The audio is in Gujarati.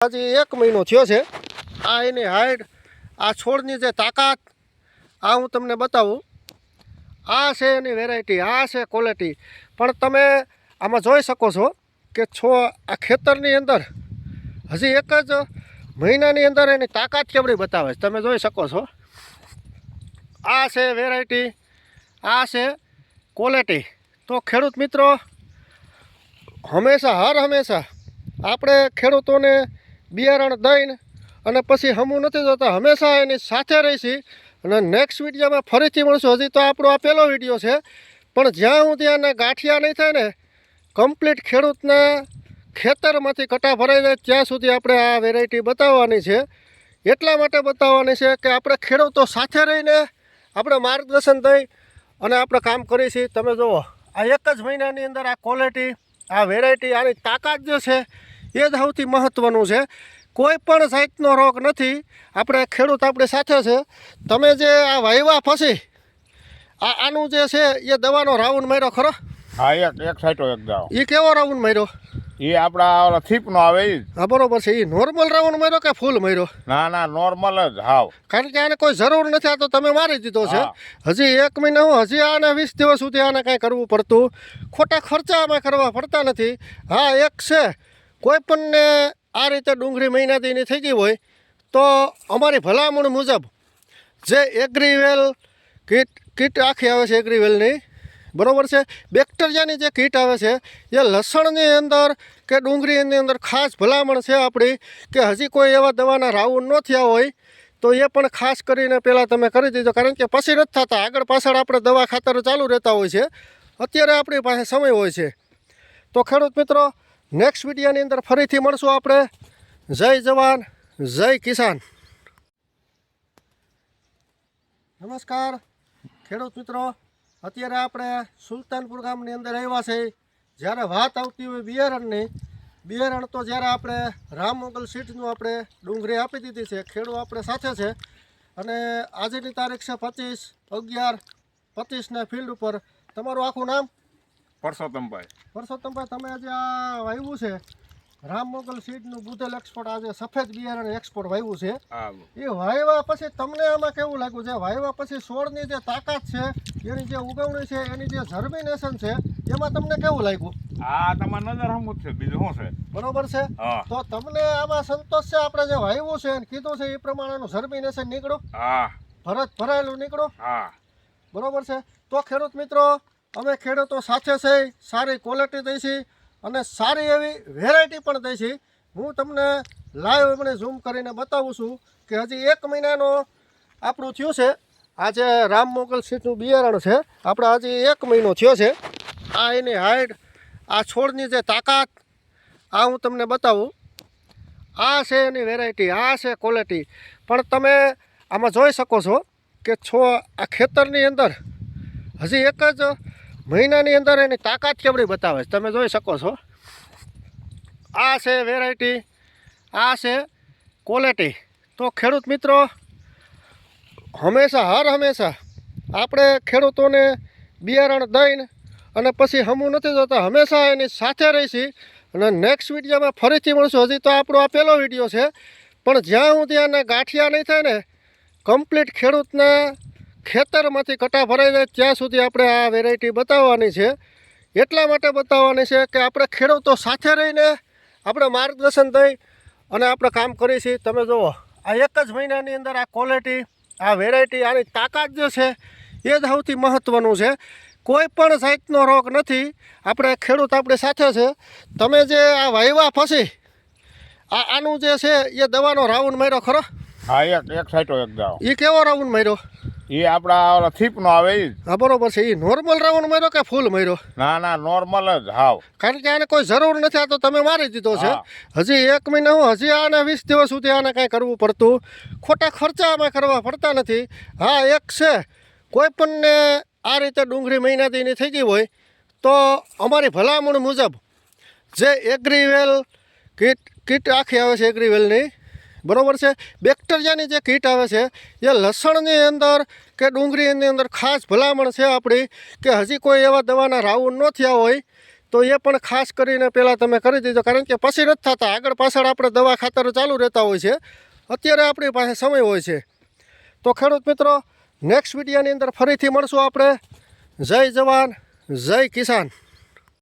હજી એક મહિનો થયો છે. આ એની હાઈટ, આ છોડની જે તાકાત, આ હું તમને બતાવું. આ છે એની વેરાયટી આ છે ક્વોલિટી પણ તમે આમાં જોઈ શકો છો કે છો, આ ખેતરની અંદર, હજી એક જ મહિનાની અંદર એની તાકાત કેવડી બતાવે છે. તમે જોઈ શકો છો. આ છે વેરાયટી આ છે ક્વોલિટી તો ખેડૂત મિત્રો, હંમેશા, હર હંમેશા આપણે ખેડૂતોને બિયારણ દઈને અને પછી હમું નથી જોતા. હંમેશા એની સાથે રહીશી અને નેક્સ્ટ વિડીયોમાં ફરીથી મળશું. હજી તો આપણો આ પહેલો વીડિયો છે. પણ જ્યાં સુધી આના ગાંઠિયા નહીં થાય ને કમ્પ્લીટ ખેડૂતના ખેતરમાંથી કટા ભરાઈ જાય, ત્યાં સુધી આપણે આ વેરાયટી બતાવવાની છે. એટલા માટે બતાવવાની છે કે આપણે ખેડૂતો સાથે રહીને આપણે માર્ગદર્શન દઈ અને આપણે કામ કરીએ તમે જુઓ, આ એક જ મહિનાની અંદર આ ક્વોલિટી આ વેરાયટી આની તાકાત જે છે એ જ સૌથી મહત્ત્વનું છે. કોઈ પણ જાતનો રોગ નથી. આપણે ખેડૂત આપણી સાથે છે. તમે જે આ વાયવા ફસી આ આનું જે છે એ દવાનો રાઉન્ડ માર્યો ખરો? હા એક એક સાઈટો એક દાવ એ કેવો રાઉન્ડ માર્યો? એ આપણા ઓલા થીપનો આવે એ. હા બરોબર છે. એ નોર્મલ રાઉન્ડ માર્યો કે ફૂલ માર્યો? ના ના નોર્મલ જ હાવ. કારણ કે આને કોઈ જરૂર નથી આ તો તમે મારી દીધો છે. હજી એક મહિના હું હજી આને વીસ દિવસ સુધી આને કાંઈ કરવું પડતું. ખોટા ખર્ચા આમાં કરવા પડતા નથી. હા એક છે. કોઈ પણને આ રીતે ડુંગળી મહિનાથી થઈ ગઈ હોય, તો અમારી ભલામણ મુજબ જે એગ્રીવેલ કીટ કીટ આખી આવે છે એગ્રીવેલની બરાબર છે? બેક્ટેરિયાની જે કીટ આવે છે, એ લસણની અંદર કે ડુંગળીની અંદર ખાસ ભલામણ છે આપણી, કે હજી કોઈ એવા દવાના રાઉન્ડ ન થયા હોય, તો એ પણ ખાસ કરીને પહેલાં તમે કરી દીધો કારણ કે પછી નથી થતા. આગળ પાછળ આપણે દવા ખાતર ચાલુ રહેતા હોય છે. અત્યારે આપણી પાસે સમય હોય છે. તો ખેડૂત મિત્રો નેક્સ્ટ વિડીયોની અંદર ફરીથી મળશું આપણે. જય જવાન, જય કિસાન. નમસ્કાર. ખેડૂત મિત્રો, અત્યારે આપણે સુલતાનપુર ગામની અંદર આવ્યા છે. જ્યારે વાત આવતી હોય બિયારણની, બિયારણ તો જ્યારે આપણે રામ રામમંગલ સીટનું આપણે ડુંગળી આપી દીધી છે, ખેડૂત આપણે સાથે છે. અને આજની તારીખ છે પચીસ, અગિયાર, પચીસના ફિલ્ડ ઉપર. તમારું આખું નામ? પરસોત્તમભાઈ પરસોત્તમભાઈ તમે આજે આ વાવ્યું છે. રામમંગલ સીડનું બુધેલ એક્સપોર્ટ આજે સફેદ બિયારણ એક્સપોર્ટ વાવ્યું છે. એ વાવ્યા પછી તમને આમાં કેવું લાગ્યું છે? વાવ્યા પછી છોડની જે તાકાત છે એની જે ઉગવણી છે એની જે જર્મિનેશન છે એમાં તમને કેવું લાગ્યું? આ તમારી નજર હમ છે બીજું શું છે? બરોબર છે? તો તમને આમાં સંતોષ છે? આપણે જે વાવ્યું છે કીધું છે એ પ્રમાણેનું જર્મિનેશન નીકળ્યું? હા. ભરત ભરાયેલું નીકળ્યું? હા. બરોબર છે? તો ખેડૂત મિત્રો અમે ખેડૂતો સાથે છે, સારી ક્વોલિટી દઈશી અને સારી એવી વેરાયટી પણ દઈશી હું તમને લાઈવ એમણે ઝૂમ કરીને બતાવું છું કે હજી એક મહિનાનો આપણું થયું છે. આજે રામ મોગલ સીટનું બિયારણ છે. આપણે હજી એક મહિનો થયો છે. આ એની હાઈટ આ છોડની જે તાકાત, આ હું તમને બતાવું. આ છે એની વેરાયટી આ છે ક્વોલિટી પણ તમે આમાં જોઈ શકો છો કે છો આ ખેતરની અંદર હજી એક જ મહિનાની અંદર એની તાકાત કેવડી બતાવે છે? તમે જોઈ શકો છો. આ છે વેરાયટી આ છે ક્વોલિટી તો ખેડૂત મિત્રો, હંમેશા, હર હંમેશા આપણે ખેડૂતોને બિયારણ દઈને અને પછી હમું નથી જોતા, હંમેશા એની સાથે રહીશી અને નેક્સ્ટ વિડીયોમાં ફરીથી મળશું. હજી તો આપણો આ પહેલો વીડિયો છે. પણ જ્યાં સુધી આના ગાંઠિયા નહીં થાય ને કમ્પ્લીટ ખેડૂતના ખેતરમાંથી કટા ભરાઈ જાય ત્યાં સુધી આપણે આ વેરાયટી બતાવવાની છે. એટલા માટે બતાવવાની છે કે આપણે ખેડૂતો સાથે રહીને આપણે માર્ગદર્શન દઈ અને આપણે કામ કરીએ છીએ. તમે જુઓ આ એક જ મહિનાની અંદર આ ક્વોલિટી આ વેરાયટી આની તાકાત જે છે એ જ સૌથી મહત્ત્વનું છે. કોઈ પણ જાતનો રોગ નથી. આપણે ખેડૂત આપણી સાથે છે. તમે જે આ વાયવા ફસી આ આનું જે છે એ દવાનો રાઉન્ડ માર્યો ખરો? હા એક એક સાઈટો એક દાવ એ કેવો રાઉન્ડ માર્યો? એ આપણા થીપનો આવે એ. હા બરોબર છે. એ નોર્મલ રાઉન્ડ માર્યો કે ફૂલ માર્યો? ના ના નોર્મલ જ હાવ. કારણ કે આને કોઈ જરૂર નથી આ તો તમે મારી દીધો છે. હજી એક મહિના હું હજી આને વીસ દિવસ સુધી આને કાંઈ કરવું પડતું. ખોટા ખર્ચા અમે કરવા પડતા નથી. હા એક છે કોઈ પણને આ રીતે ડુંગળી મહિનાથી એની થઈ ગઈ હોય તો અમારી ભલામણ મુજબ જે એગ્રીવેલ કીટ કીટ આખી આવે છે એગ્રીવેલની બરોબર છે? બેક્ટેરિયાની જે કીટ આવે છે, એ લસણની અંદર કે ડુંગળીની અંદર ખાસ ભલામણ છે આપણી કે હજી કોઈ એવા દવાના રાઉન્ડ ન થયા હોય, તો એ પણ ખાસ કરીને પહેલાં તમે કરી દેજો. કારણ કે પછી નથી થતા. આગળ પાછળ આપણે દવા ખાતર ચાલુ રહેતા હોય છે. અત્યારે આપણી પાસે સમય હોય છે. તો ખેડૂત મિત્રો નેક્સ્ટ વિડીયાની અંદર ફરીથી મળશું આપણે. જય જવાન, જય કિસાન.